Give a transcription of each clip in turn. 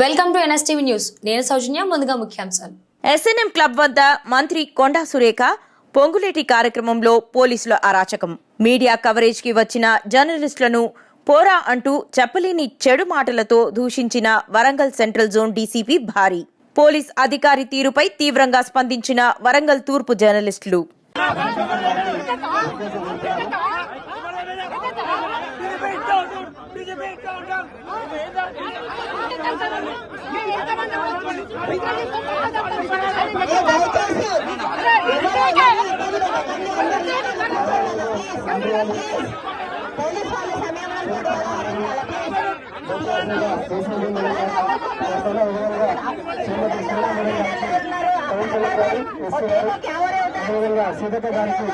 Welcome to NSTV news. నేను సౌజన్య ముందుగా ముఖ్యాంశాలు. ఎస్ఎన్ఎం క్లబ్ వద్ద మంత్రి కొండా సురేఖ పొంగులేటి కార్యక్రమంలో పోలీసుల అరాచకం. మీడియా కవరేజ్కి వచ్చిన జర్నలిస్టులను పోరా అంటూ చెప్పలేని చెడు మాటలతో దూషించిన వరంగల్ సెంట్రల్ జోన్ డీసీపీ భారీ. పోలీస్ అధికారి తీరుపై తీవ్రంగా స్పందించిన వరంగల్ తూర్పు జర్నలిస్టులు. సీతక్క గారికి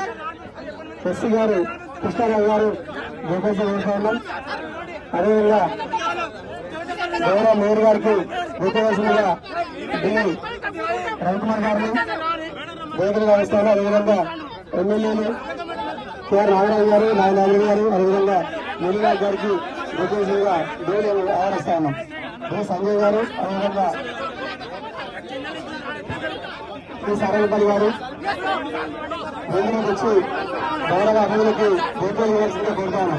ఎస్సీ గారు కృష్ణారావు గారు గోపాల్ ఉన్నాం అదేవిధంగా గౌరవ మేయర్ గారికి గోపాల్సిందిగా ఢిల్లీ రవికుమార్ గారిని వేదికగా వేస్తాను అదేవిధంగా ఎమ్మెల్యేలు కేఆర్ నాగరాజు గారు నాగరాజు గారు అదేవిధంగా మునిరాజ్ గారికి గోపాల్సిందిగా దేవుడు ఆహ్వానిస్తాను ఉన్నాం. సంజయ్ గారు అదేవిధంగా శ్రీ సరళపల్లి గారు. వేదికకు వచ్చి గౌరవ అభివృద్ధికి గోపాల్ కోరుతాను.